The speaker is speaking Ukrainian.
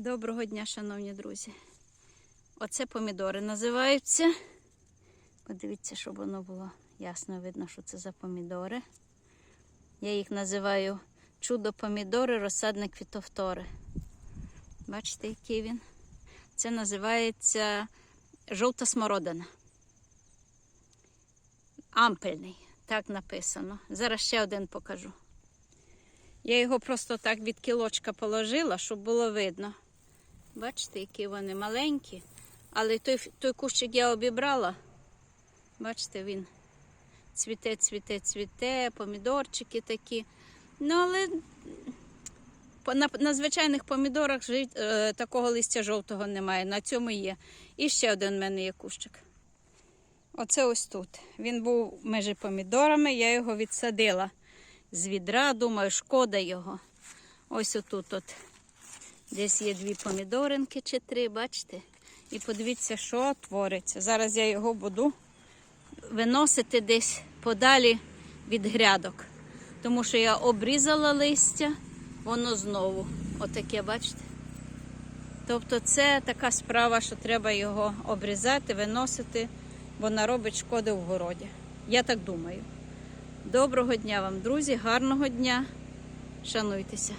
Доброго дня, шановні друзі. Оце помідори називаються. Подивіться, щоб воно було ясно видно, що це за помідори. Я їх називаю чудо помідори, розсадник фітофтори. Бачите, який він? Це називається жовта смородина. Ампельний, так написано. Зараз ще один покажу. Я його просто так від кілочка положила, щоб було видно. Бачите, які вони маленькі. Але той, той кущик я обібрала. Бачите, він цвіте, цвіте, цвіте, помідорчики такі. Ну, але на, на звичайних помідорах е, такого листя жовтого немає. На цьому є. І ще один в мене є кущик. Оце ось тут. Він був між помідорами, я його відсадила з відра, думаю, шкода його. Ось отут от. Десь є дві помідоринки чи три, бачите? І подивіться, що твориться. Зараз я його буду виносити десь подалі від грядок. Тому що я обрізала листя, воно знову отаке, бачите? Тобто це така справа, що треба його обрізати, виносити, бо наробить шкоди в городі. Я так думаю. Доброго дня вам, друзі, гарного дня. Шануйтеся.